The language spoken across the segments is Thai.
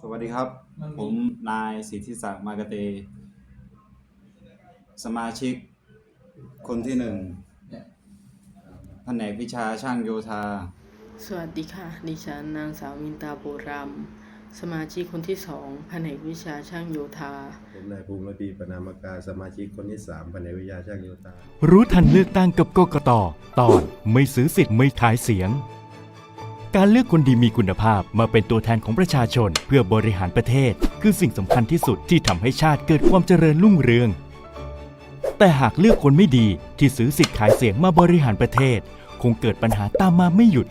สวัสดีครับ ผมนายสิทธิศักดิ์มากเต สมาชิกคนที่หนึ่งแผนกวิชาช่างโยธา สวัสดีค่ะ ดิฉันนางสาวมินตาโบรามสมาชิกคนที่สองแผนกวิชาช่างโยธา ผมนายภูมิระดีปนามการสมาชิกคนที่3แผนกวิทยาช่างโยธา รู้ทันเลือกตั้งกับกกตตอน ไม่ซื้อสิทธิ์ไม่ขายเสียง การเลือกคนดีมีคุณภาพมาเป็นตัวแทนของประชาชน เพื่อบริหารประเทศ คือสิ่งสำคัญที่สุดที่ทำให้ชาติเกิดความเจริญรุ่งเรือง แต่หากเลือกคนไม่ดีที่ซื้อสิทธิ์ขายเสียงมาบริหารประเทศ คงเกิดปัญหาตามมาไม่หยุด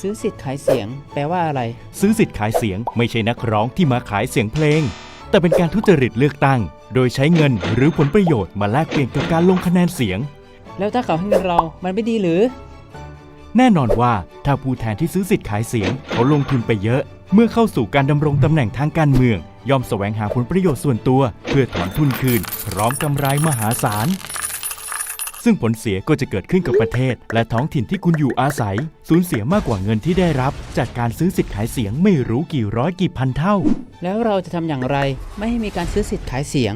ซื้อสิทธิ์ขายเสียง แปลว่าอะไร ซื้อสิทธิ์ขายเสียงไม่ใช่นักร้องที่มาขายเสียงเพลง แต่เป็นการทุจริตเลือกตั้ง โดยใช้เงินหรือผลประโยชน์มาแลกเปลี่ยนกับการลงคะแนนเสียง แล้วถ้าเขาให้เงินเรา มันไม่ดีหรือ แน่นอนว่าถ้าผู้แทนที่ซื้อสิทธิ์ขายเสียงเขาลงทุนไปเยอะ เมื่อเข้าสู่การดำรงตำแหน่งทางการเมืองย่อมแสวงหาผลประโยชน์ส่วนตัว เพื่อถอนทุนคืน พร้อมกำไรมหาศาลซึ่งผลเสียก็จะเกิดขึ้นกับประเทศ และท้องถิ่นที่คุณอยู่อาศัย สูญเสียมากกว่าเงินที่ได้รับ จากการซื้อสิทธิ์ขายเสียงไม่รู้กี่ร้อยกี่พันเท่า แล้วเราจะทำอย่างไรไม่ให้มีการซื้อสิทธิ์ขายเสียง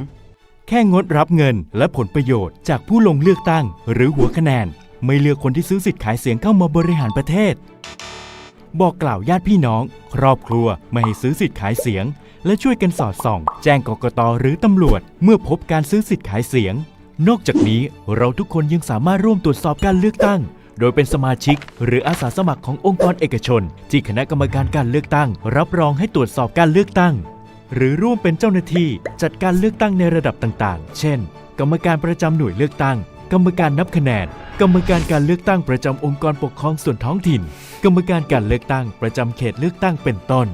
แค่งดรับเงินและผลประโยชน์จากผู้ลงเลือกตั้ง หรือหัวคะแนน ไม่เลือกคนที่ซื้อสิทธิ์ขายเสียงเข้ามาบริหารประเทศ บอกกล่าวญาติพี่น้อง ครอบครัวไม่ให้ซื้อสิทธิ์ขายเสียง และช่วยกันสอดส่อง แจ้งกกตหรือตำรวจ เมื่อพบการซื้อสิทธิ์ขายเสียง นอกจากนี้เราทุกคนยังสามารถร่วมตรวจสอบการเลือกตั้ง โดยเป็นสมาชิก หรืออาสาสมัครขององค์กรเอกชน ที่คณะกรรมการการเลือกตั้ง รับรองให้ตรวจสอบการเลือกตั้ง หรือร่วมเป็นเจ้าหน้าที่จัดการเลือกตั้งในระดับต่างๆ เช่น กรรมการประจำหน่วยเลือกตั้ง กรรมการนับคะแนน กรรมการการเลือกตั้งประจำองค์กรปกครองส่วนท้องถิ่น กรรมการการเลือกตั้งประจำเขตเลือกตั้งเป็นต้น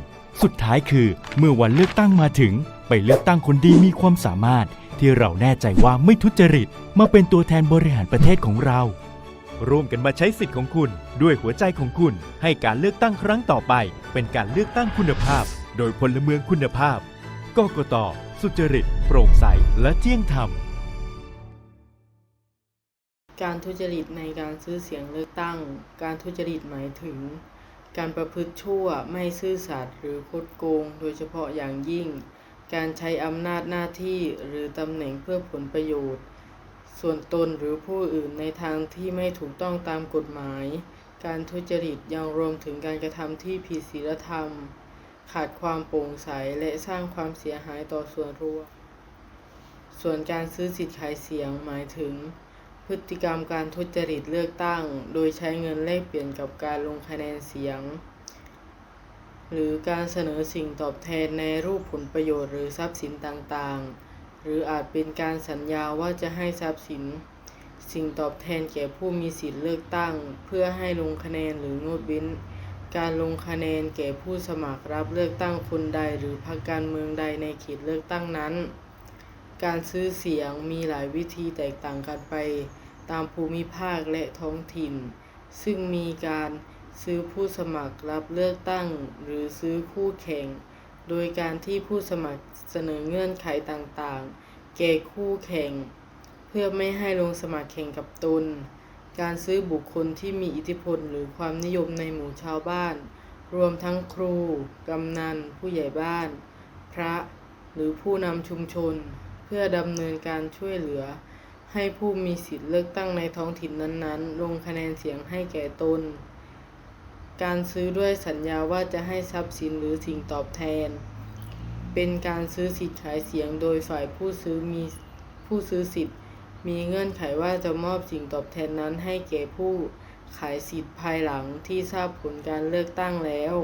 สุดท้ายคือ เมื่อวันเลือกตั้งมาถึง ไปเลือกตั้งคนดีมีความสามารถ ที่เราแน่ใจว่าไม่ทุจริต มาเป็นตัวแทนบริหารประเทศของเรา ร่วมกันมาใช้สิทธิ์ของคุณ ด้วยหัวใจของคุณ ให้การเลือกตั้งครั้งต่อไป เป็นการเลือกตั้งคุณภาพ โดยพลเมืองคุณภาพกกตสุจริต โปร่งใสและเที่ยงธรรม การทุจริตในการซื้อเสียงเลือกตั้ง การทุจริตหมายถึง การประพฤติชั่วไม่ซื่อสัตย์หรือคดโกง โดยเฉพาะอย่างยิ่ง การใช้อำนาจหน้าที่หรือตำแหน่งเพื่อผลประโยชน์ ส่วนตนหรือผู้อื่นในทางที่ไม่ถูกต้องตามกฎหมาย การทุจริตยังรวมถึงการกระทำที่ผิดศีลธรรม ขาดความโปร่งใสและสร้างความเสียหายต่อส่วนรวมส่วนการซื้อสิทธิ์ขายเสียงหมายถึง พฤติกรรมการทุจริตเลือกตั้ง โดยใช้เงินแลกเปลี่ยนกับการลงคะแนนเสียง หรือการเสนอสิ่งตอบแทนในรูปผลประโยชน์หรือทรัพย์สินต่างๆ หรืออาจเป็นการสัญญาว่าจะให้ทรัพย์สิน สิ่งตอบแทนแก่ผู้มีสิทธิเลือกตั้ง เพื่อให้ลงคะแนนหรืองดเว้นการลงคะแนนแก่ผู้สมัครรับเลือกตั้งคนใดหรือพรรคการเมืองใดในเขตเลือกตั้งนั้น การซื้อเสียงมีหลายวิธีแตกต่างกันไป ตามภูมิภาคและท้องถิ่น ซึ่งมีการซื้อผู้สมัครรับเลือกตั้ง หรือซื้อคู่แข่ง โดยการที่ผู้สมัครเสนอเงื่อนไขต่างๆ แก่คู่แข่ง เพื่อไม่ให้ลงสมัครแข่งกับตน การซื้อบุคคลที่มีอิทธิพลหรือความนิยมในหมู่ชาวบ้าน รวมทั้งครู กำนัน ผู้ใหญ่บ้าน พระ หรือผู้นำชุมชน เพื่อดำเนินการช่วยเหลือ ให้ผู้มีสิทธิ์เลือกตั้งในท้องถิ่นนั้นๆ ลงคะแนนเสียงให้แก่ตน การซื้อด้วยสัญญาว่าจะให้ทรัพย์สินหรือสิ่งตอบแทน เป็นการซื้อสิทธิ์ขายเสียงโดยฝ่ายผู้ซื้อมีผู้ซื้อสิทธิ์ มีเงื่อนไขว่าจะมอบสิ่งตอบแทนนั้นให้แก่ผู้ขายสิทธิ์ภายหลังที่ทราบผลการเลือกตั้งแล้ว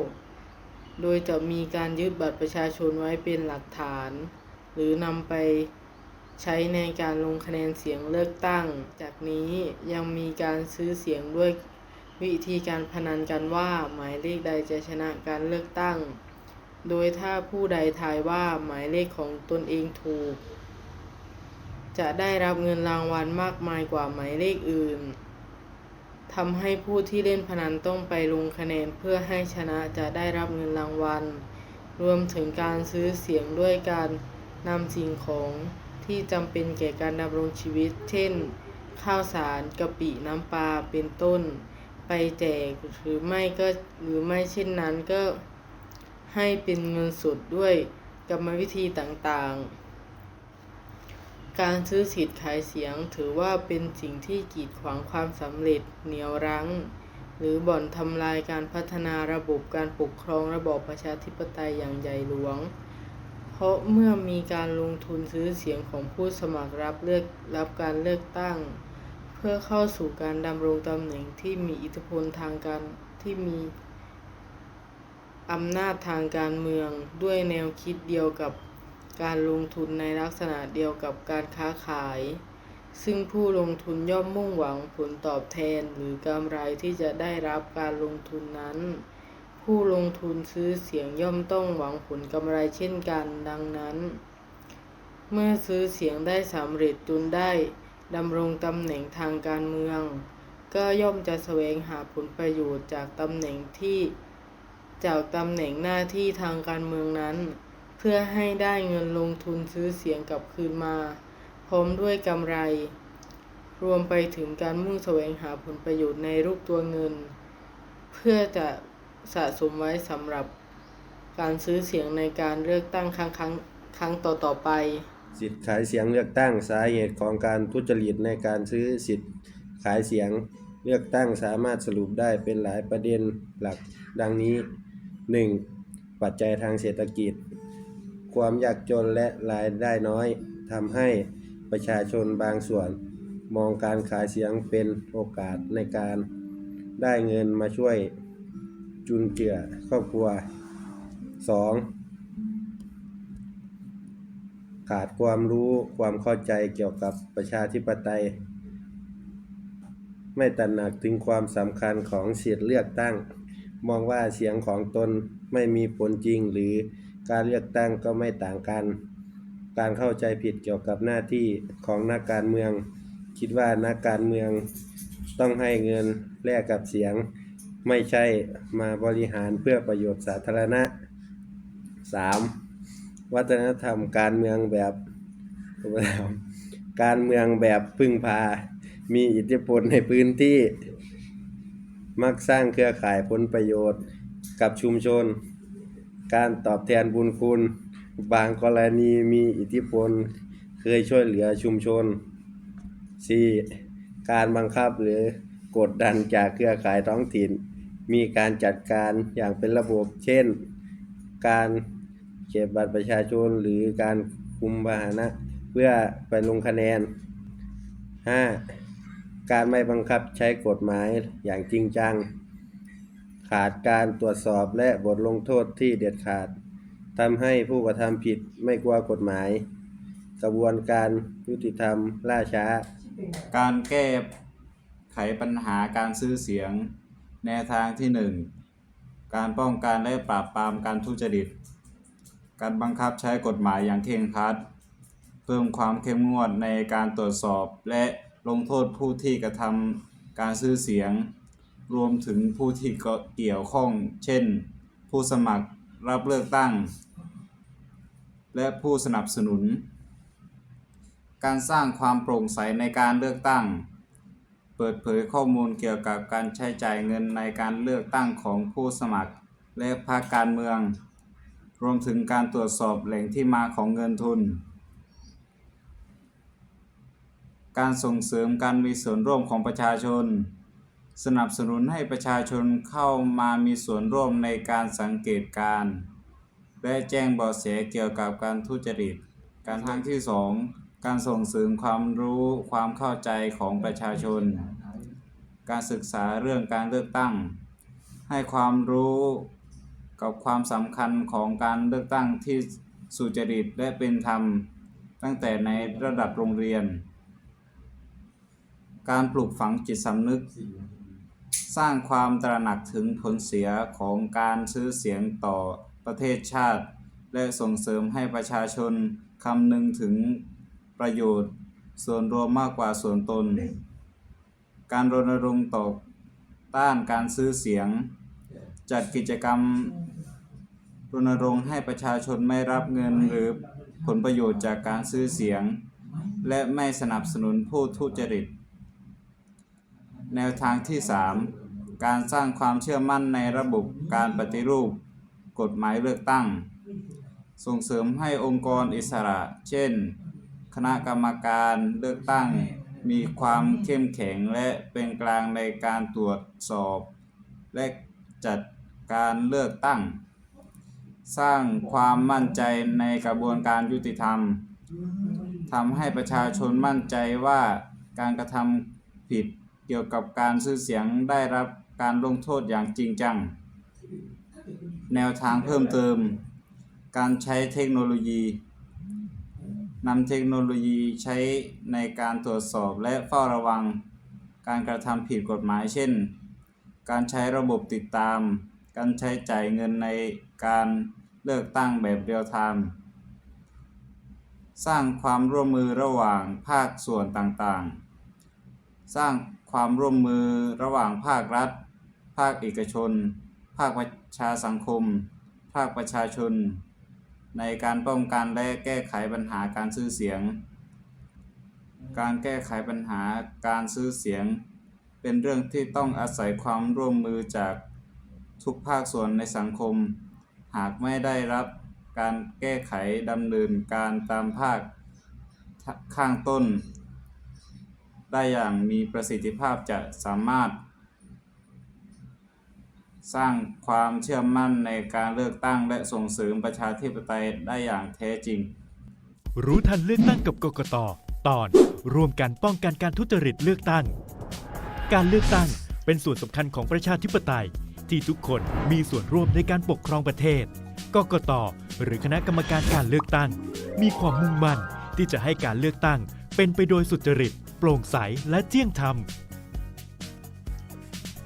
โดยจะมีการยึดบัตรประชาชนไว้เป็นหลักฐาน หรือนำไป ใช้ในการลงคะแนนเสียงเลือกตั้ง จากนี้ยังมีการซื้อเสียงด้วยวิธีการพนันกันว่าหมายเลขใดจะชนะการเลือกตั้ง โดยถ้าผู้ใดทายว่าหมายเลขของตนเองถูก จะได้รับเงินรางวัลมากมายกว่าหมายเลขอื่นทำให้ผู้ที่เล่นพนันต้องไปลงคะแนนเพื่อให้ชนะจะได้รับเงินรางวัล รวมถึงการซื้อเสียงด้วยการนำสิ่งของ ที่จำเป็นแก่การดำรงชีวิต เช่น ข้าวสารกะปิน้ำปลาเป็นต้น ไปแจกหรือไม่ก็หรือไม่เช่นนั้นก็ให้เป็นเงินสดด้วยกรรมวิธีต่างๆ การซื้อสิทธิ์ขายเสียงถือว่าเป็นสิ่งที่กีดขวางความสำเร็จเหนียวรั้ง หรือบ่อนทำลายการพัฒนาระบบการปกครองระบอบประชาธิปไตยอย่างใหญ่หลวง เพราะเมื่อมีการลงทุนซื้อเสียงของผู้สมัครรับเลือกรับการเลือกตั้ง เพื่อเข้าสู่การดำรงตำแหน่งที่มีอิทธิพลทางการที่มีอำนาจทางการเมืองด้วยแนวคิดเดียวกับการลงทุนในลักษณะเดียวกับการค้าขาย ซึ่งผู้ลงทุนย่อมมุ่งหวังผลตอบแทนหรือกำไรที่จะได้รับการลงทุนนั้น ผู้ลงทุนซื้อเสียงย่อมต้องหวังผลกำไรเช่นกัน ดังนั้น เมื่อซื้อเสียงได้สำเร็จจนได้ดำรงตำแหน่งทางการเมือง ก็ย่อมจะแสวงหาผลประโยชน์จากตำแหน่งที่จากตำแหน่งหน้าที่ทางการเมืองนั้น เพื่อให้ได้เงินลงทุนซื้อเสียงกลับคืนมา พร้อมด้วยกำไร รวมไปถึงการมุ่งแสวงหาผลประโยชน์ในรูปตัวเงิน เพื่อจะ สะสมไว้สำหรับการซื้อเสียงในการเลือกตั้งครั้งครั้งครั้งต่อต่อไป สิทธิ์ขายเสียงเลือกตั้งสาเหตุของการทุจริตในการซื้อสิทธิ์ขายเสียงเลือกตั้งสามารถสรุปได้เป็นหลายประเด็นหลักดังนี้ 1. ปัจจัยทางเศรษฐกิจ ความยากจนและรายได้น้อยทำให้ประชาชนบางส่วน มองการขายเสียงเป็นโอกาสในการได้เงินมาช่วย จุนเจือครอบครัว 2. ขาดความรู้ความเข้าใจเกี่ยวกับประชาธิปไตย ไม่ตระหนักถึงความสำคัญของเสิทธิเลือกตั้ง มองว่าเสียงของตนไม่มีผลจริงหรือการเลือกตั้งก็ไม่ต่างกัน การเข้าใจผิดเกี่ยวกับหน้าที่ของนักการเมือง คิดว่านักการเมืองต้องให้เงินแลกกับเสียง ไม่ใช่มาบริหารเพื่อประโยชน์สาธารณะ 3. วัฒนธรรมการเมืองแบบการเมืองแบบพึ่งพา มีอิทธิพลในพื้นที่ มักสร้างเครือข่ายผลประโยชน์กับชุมชน การตอบแทนบุญคุณ บางกรณีมีอิทธิพล เคยช่วยเหลือชุมชน 4. การบังคับหรือกดดันจากเครือข่ายท้องถิ่น มีการจัดการอย่างเป็นระบบ เช่น การเก็บบัตรประชาชนหรือการคุมพาหนะ เพื่อไปลงคะแนน 5. การไม่บังคับใช้กฎหมายอย่างจริงจัง ขาดการตรวจสอบและบทลงโทษที่เด็ดขาดทำให้ผู้กระทำผิดไม่กลัวกฎหมาย กระบวนการยุติธรรมล่าช้า การแก้ไขปัญหาการซื้อเสียง แนวทางที่ 1 การป้องกันและปราบปรามการทุจริต การบังคับใช้กฎหมายอย่างเคร่งครัด เพิ่มความเข้มงวดในการตรวจสอบและลงโทษผู้ที่กระทำการซื้อเสียง รวมถึงผู้ที่เกี่ยวข้อง เช่น ผู้สมัครรับเลือกตั้ง และผู้สนับสนุน การสร้างความโปร่งใสในการเลือกตั้ง เปิดเผยข้อมูลเกี่ยวกับการใช้จ่ายเงินในการเลือกตั้งของผู้สมัคร และพรรคการเมือง รวมถึงการตรวจสอบแหล่งที่มาของเงินทุน การส่งเสริมการมีส่วนร่วมของประชาชน สนับสนุนให้ประชาชนเข้ามามีส่วนร่วมในการสังเกตการและแจ้งเบาะแสเกี่ยวกับการทุจริต การทางที่ 2 การส่งเสริมความรู้ความเข้าใจของประชาชน การศึกษาเรื่องการเลือกตั้ง ให้ความรู้กับความสำคัญของการเลือกตั้งที่สุจริตและเป็นธรรม ตั้งแต่ในระดับโรงเรียน การปลูกฝังจิตสำนึก สร้างความตระหนักถึงผลเสียของการซื้อเสียงต่อประเทศชาติ และส่งเสริมให้ประชาชนคำนึงถึง ประโยชน์ ส่วนรวมมากกว่าส่วนตน การรณรงค์ต่อต้านการซื้อเสียง จัดกิจกรรมรณรงค์ให้ประชาชนไม่รับเงินหรือผลประโยชน์จากการซื้อเสียง และไม่สนับสนุนผู้ทุจริต แนวทางที่ 3 การสร้างความเชื่อมั่นในระบบการปฏิรูป กฎหมายเลือกตั้ง ส่งเสริมให้องค์กรอิสระ เช่น คณะกรรมการเลือกตั้งมีความเข้มแข็งและเป็นกลางในการตรวจสอบ และจัดการเลือกตั้ง สร้างความมั่นใจในกระบวนการยุติธรรมทำให้ประชาชนมั่นใจว่าการกระทำผิดเกี่ยวกับการซื้อเสียงได้รับการลงโทษอย่างจริงจัง แนวทางเพิ่มเติม การใช้เทคโนโลยี นำเทคโนโลยีใช้ในการตรวจสอบและเฝ้าระวังการกระทำผิดกฎหมาย เช่น การใช้ระบบติดตาม การใช้จ่ายเงินในการเลือกตั้งแบบเรียลไทม์ สร้างความร่วมมือระหว่างภาคส่วนต่างๆ สร้างความร่วมมือระหว่างภาครัฐ ภาคเอกชน ภาคประชาสังคม ภาคประชาชน ในการป้องกันและแก้ไขปัญหาการซื้อเสียง การแก้ไขปัญหาการซื้อเสียง เป็นเรื่องที่ต้องอาศัยความร่วมมือจากทุกภาคส่วนในสังคม หากไม่ได้รับการแก้ไขดำเนินการตามภาคข้างต้น ได้อย่างมีประสิทธิภาพจะสามารถ สร้างความเชื่อมั่นในการเลือกตั้งและส่งเสริมประชาธิปไตยได้อย่างแท้จริง รู้ทันเลือกตั้งกับกกตตอนร่วมกันป้องกันการทุจริตเลือกตั้ง การเลือกตั้งเป็นส่วนสำคัญของประชาธิปไตย ที่ทุกคนมีส่วนร่วมในการปกครองประเทศ กกตหรือคณะกรรมการการเลือกตั้ง มีความมุ่งมั่นที่จะให้การเลือกตั้งเป็นไปโดยสุจริต โปร่งใสและเที่ยงธรรม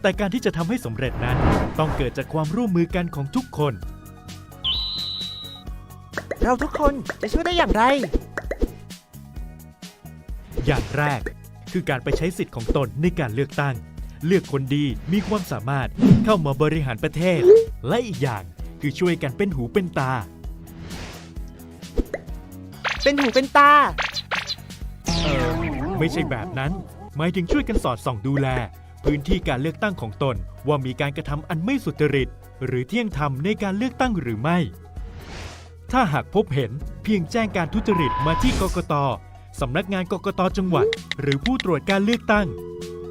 แต่การที่จะทำให้สำเร็จนั้น ต้องเกิดจากความร่วมมือกันของทุกคน เราทุกคนจะช่วยได้อย่างไร อย่างแรก คือการไปใช้สิทธิ์ของตนในการเลือกตั้ง เลือกคนดีมีความสามารถเข้ามาบริหารประเทศ และอีกอย่างคือช่วยกันเป็นหูเป็นตา เป็นหูเป็นตาเออไม่ใช่แบบนั้น หมายถึงช่วยกันสอดส่องดูแล พื้นที่การเลือกตั้งของตน ว่ามีการกระทำอันไม่สุจริต หรือเที่ยงธรรมในการเลือกตั้งหรือไม่ ถ้าหากพบเห็นเพียงแจ้งการทุจริตมาที่กกตสำนักงานกกตจังหวัด หรือผู้ตรวจการเลือกตั้ง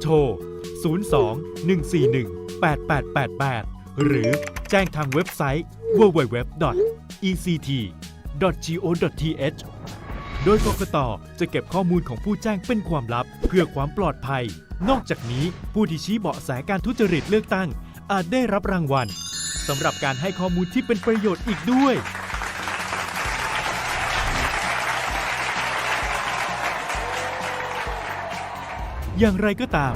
โทร 02 141 8888 หรือแจ้งทางเว็บไซต์ www.ect.go.th โดยกกตจะเก็บข้อมูลของผู้แจ้งเป็นความลับ เพื่อความปลอดภัย นอกจากนี้ผู้ที่ชี้เบาะแสการทุจริตเลือกตั้ง อาจได้รับรางวัลสำหรับการให้ข้อมูลที่เป็นประโยชน์อีกด้วย อย่างไรก็ตาม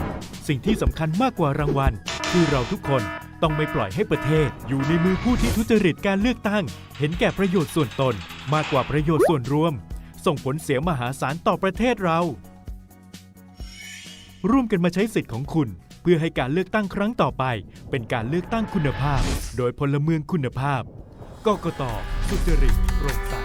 สิ่งที่สำคัญมากกว่ารางวัล คือเราทุกคนต้องไม่ปล่อยให้ประเทศ อยู่ในมือผู้ที่ทุจริตการเลือกตั้ง เห็นแก่ประโยชน์ส่วนตน มากกว่าประโยชน์ส่วนรวม ส่งผลเสียมหาศาลต่อประเทศเรา ร่วมกันมาใช้สิทธิ์ของคุณ เพื่อให้การเลือกตั้งครั้งต่อไป เป็นการเลือกตั้งคุณภาพ โดยพลเมืองคุณภาพกกตสุจริตโปร่งใส